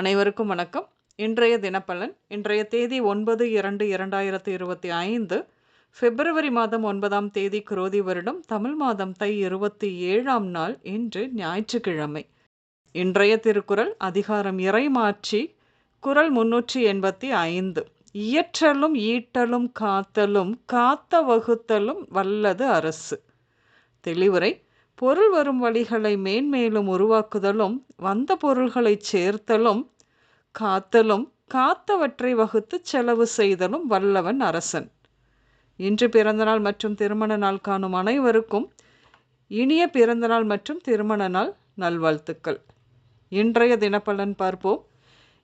அனைவருக்கும் வணக்கம். இன்றைய தினப்பலன் இன்றைய தேதி ஒன்பது இரண்டு இரண்டாயிரத்தி இருபத்தி ஐந்து பிப்ரவரி மாதம் ஒன்பதாம் தேதி குரோதி வருடம் தமிழ் மாதம் தை இருபத்தி ஏழாம் நாள் இன்று ஞாயிற்றுக்கிழமை. இன்றைய திருக்குறள் அதிகாரம் இறைமாற்றி குரல் முன்னூற்றி எண்பத்தி ஐந்து. இயற்றலும் ஈட்டலும் காத்தலும் காத்த வகுத்தலும் வல்லது அரசு. தெளிவுரை பொருள் வரும் வழிகளை மேன்மேலும் உருவாக்குதலும் வந்த பொருள்களை சேர்த்தலும் காத்தலும் காத்தவற்றை வகுத்து செலவு செய்தலும் வல்லவன் அரசன். இன்று பிறந்தநாள் மற்றும் திருமண நாள் காணும் அனைவருக்கும் இனிய பிறந்தநாள் மற்றும் திருமண நாள் நல்வாழ்த்துக்கள். இன்றைய தினப்பலன் பார்ப்போம்.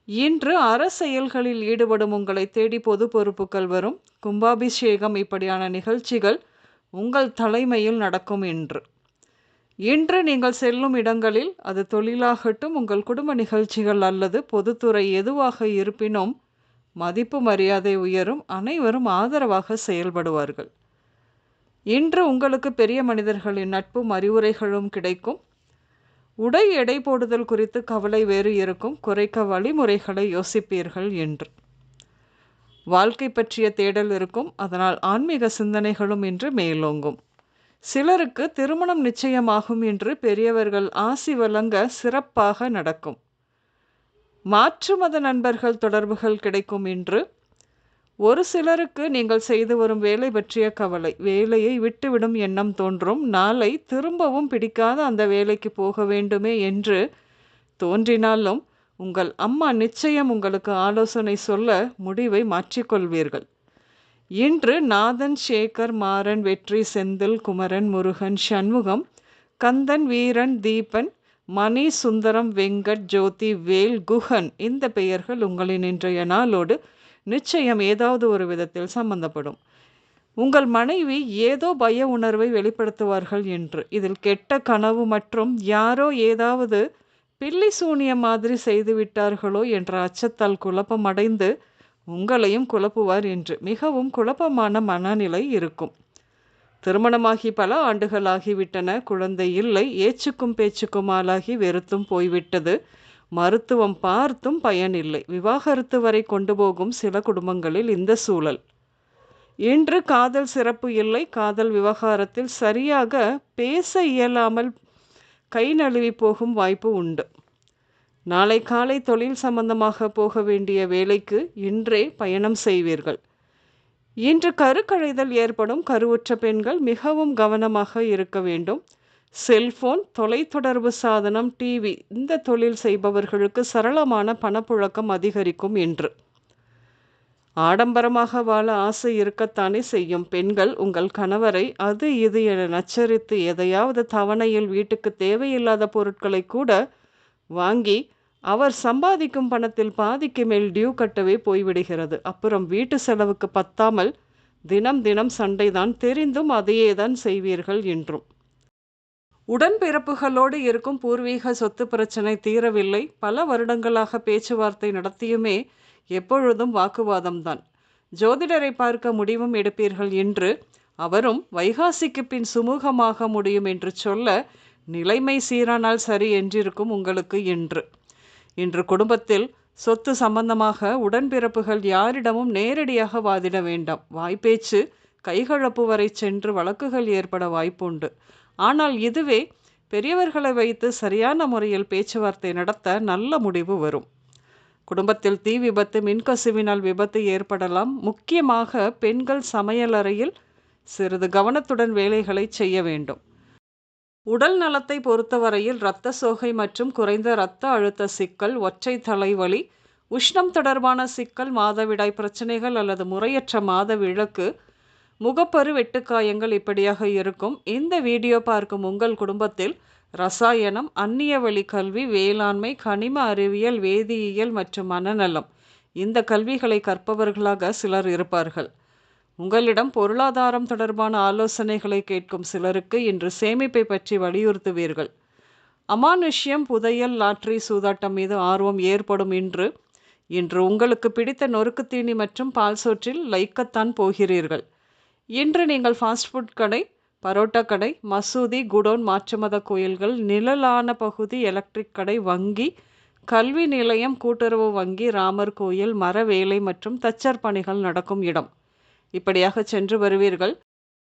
இன்று அற செயல்களில் ஈடுபடும் உங்களை தேடி பொது பொறுப்புகள் வரும். கும்பாபிஷேகம் இப்படியான நிகழ்ச்சிகள் உங்கள் தலைமையில் நடக்கும் என்று இன்று நீங்கள் செல்லும் இடங்களில் அது தொழிலாகட்டும் உங்கள் குடும்ப நிகழ்ச்சிகள் அல்லது பொதுத்துறை எதுவாக இருப்பினும் மதிப்பு மரியாதை உயரும் அனைவரும் ஆதரவாக செயல்படுவார்கள். இன்று உங்களுக்கு பெரிய மனிதர்களின் நட்பும் அறிவுரைகளும் கிடைக்கும். உடை எடை போடுதல் குறித்து கவலை வேறு இருக்கும். குறைக்க வழிமுறைகளை யோசிப்பீர்கள் என்று. வாழ்க்கை பற்றிய தேடல் இருக்கும். அதனால் ஆன்மீக சிந்தனைகளும் இன்று மேலோங்கும். சிலருக்கு திருமணம் நிச்சயமாகும் என்று பெரியவர்கள் ஆசி வழங்க சிறப்பாக நடக்கும். மாற்று மத நண்பர்கள் தொடர்புகள் கிடைக்கும் என்று ஒரு சிலருக்கு நீங்கள் செய்து வரும் வேலை பற்றிய கவலை வேலையை விட்டுவிடும் எண்ணம் தோன்றும். நாளை திரும்பவும் பிடிக்காத அந்த வேலைக்கு போக வேண்டுமே என்று தோன்றினாலும் உங்கள் அம்மா நிச்சயம் உங்களுக்கு ஆலோசனை சொல்ல முடிவை மாற்றிக்கொள்வீர்கள். இன்று நாதன் சேகர் மாறன் வெற்றி செந்தில் குமரன் முருகன் சண்முகம் கந்தன் வீரன் தீபன் மணி சுந்தரம் வெங்கட் ஜோதி வேல் குஹன் இந்த பெயர்கள் உங்களின் இன்றைய நாளோடு நிச்சயம் ஏதாவது ஒரு விதத்தில் சம்பந்தப்படும். உங்கள் மனைவி ஏதோ பய உணர்வை வெளிப்படுத்துவார்கள் என்று. இதில் கெட்ட கனவு மற்றும் யாரோ ஏதாவது பில்லி சூனிய மாதிரி செய்து விட்டார்களோ என்ற அச்சத்தால் குழப்பமடைந்து உங்களையும் குழப்புவார் என்று மிகவும் குழப்பமான மனநிலை இருக்கும். திருமணமாகி பல ஆண்டுகளாகிவிட்டன. குழந்தை இல்லை. ஏச்சுக்கும் பேச்சுக்கும் ஆளாகி வெறுத்தும் போய்விட்டது. மருத்துவம் பார்த்தும் பயனில்லை. விவாகரத்து வரை கொண்டு போகும் சில குடும்பங்களில் இந்த சூழல். இன்று காதல் சிறப்பு இல்லை. காதல் விவகாரத்தில் சரியாக பேச இயலாமல் கை நழுவி போகும் வாய்ப்பு உண்டு. நாளை காலை தொழில் சம்பந்தமாக போக வேண்டிய வேலைக்கு இன்றே பயணம் செய்வீர்கள். இன்று கருக்கழைதல் ஏற்படும் கருவுற்ற பெண்கள் மிகவும் கவனமாக இருக்க வேண்டும். செல்போன் தொலைத்தொடர்பு சாதனம் டிவி இந்த தொழில் செய்பவர்களுக்கு சரளமான பணப்புழக்கம் அதிகரிக்கும் என்று. ஆடம்பரமாக வாழ ஆசை இருக்கத்தானே செய்யும் பெண்கள் உங்கள் கணவரை அது இது என நச்சரித்து எதையாவது தவணையில் வீட்டுக்கு தேவையில்லாத பொருட்களை கூட வாங்கி அவர் சம்பாதிக்கும் பணத்தில் பாதிக்கு மேல் டியூ கட்டவே போய்விடுகிறது. அப்புறம் வீட்டு செலவுக்கு பத்தாமல் தினம் தினம் சண்டைதான் தெரிந்தும் அதையே தான் செய்வீர்கள் என்றும். உடன்பிறப்புகளோடு இருக்கும் பூர்வீக சொத்து பிரச்சனை தீரவில்லை. பல வருடங்களாக பேச்சுவார்த்தை நடத்தியுமே எப்பொழுதும் வாக்குவாதம்தான். ஜோதிடரை பார்க்க முடிவும் எடுப்பீர்கள் என்று அவரும் வைகாசிக்கு பின் சுமூகமாக முடியும் என்று சொல்ல நிலைமை சீரானால் சரி என்றிருக்கும் உங்களுக்கு என்று. இன்று குடும்பத்தில் சொத்து சம்பந்தமாக உடன்பிறப்புகள் யாரிடமும் நேரடியாக வாதிட வேண்டாம். வாய்ப்பேச்சு கைகழப்பு வரை சென்று வழக்குகள் ஏற்பட வாய்ப்புண்டு. ஆனால் இதுவே பெரியவர்களை வைத்து சரியான முறையில் பேச்சுவார்த்தை நடத்த நல்ல முடிவு வரும். குடும்பத்தில் தீ விபத்து மின்கசிவினால் விபத்து ஏற்படலாம். முக்கியமாக பெண்கள் சமையலறையில் சிறிது கவனத்துடன் வேலைகளை செய்ய வேண்டும். உடல் நலத்தை பொறுத்தவரையில் இரத்த சோகை மற்றும் குறைந்த இரத்த அழுத்த சிக்கல் ஒற்றை தலைவலி உஷ்ணம் தொடர்பான சிக்கல் மாதவிடாய் பிரச்சனைகள் அல்லது முறையற்ற மாத விளக்கு முகப்பரு வெட்டுக்காயங்கள் இப்படியாக இருக்கும். இந்த வீடியோ பார்க்கும் உங்கள் குடும்பத்தில் ரசாயனம் அந்நிய வழி கல்வி வேளாண்மை கனிம அறிவியல் வேதியியல் மற்றும் மனநலம் இந்த கல்விகளை கற்பவர்களாக சிலர் இருப்பார்கள். உங்களிடம் பொருளாதாரம் தொடர்பான ஆலோசனைகளை கேட்கும் சிலருக்கு இன்று சேமிப்பை பற்றி வலியுறுத்துவீர்கள். அமானுஷ்யம் புதையல் லாட்ரி சூதாட்டம் மீது ஆர்வம் ஏற்படும் இன்று. இன்று உங்களுக்கு பிடித்த நொறுக்கு தீனி மற்றும் பால் சோற்றில் லைக்கத்தான் போகிறீர்கள். இன்று நீங்கள் ஃபாஸ்ட் ஃபுட் கடை பரோட்டா கடை மசூதி குடோன் மாற்றுமத கோயில்கள் நிழலான பகுதி எலக்ட்ரிக் கடை வங்கி கல்வி நிலையம் கூட்டுறவு வங்கி ராமர் கோயில் மர வேலை மற்றும் தச்சர் பணிகள் நடக்கும் இடம். இப்படியாக சென்று வருவீர்கள்.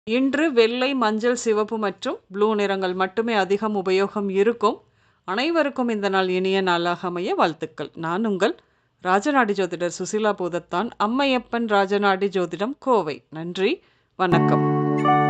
இன்று வெள்ளை மஞ்சள் சிவப்பு மற்றும் ப்ளூ நிறங்கள் மட்டுமே அதிகம் உபயோகம் இருக்கும். அனைவருக்கும் இந்த நாள் இனிய நாளாக அமைய வாழ்த்துக்கள். நான் உங்கள் ராஜநாடி ஜோதிடர் சுசிலா பூதத்தான். அம்மையப்பன் ராஜநாடி ஜோதிடம் கோவை. நன்றி. வணக்கம்.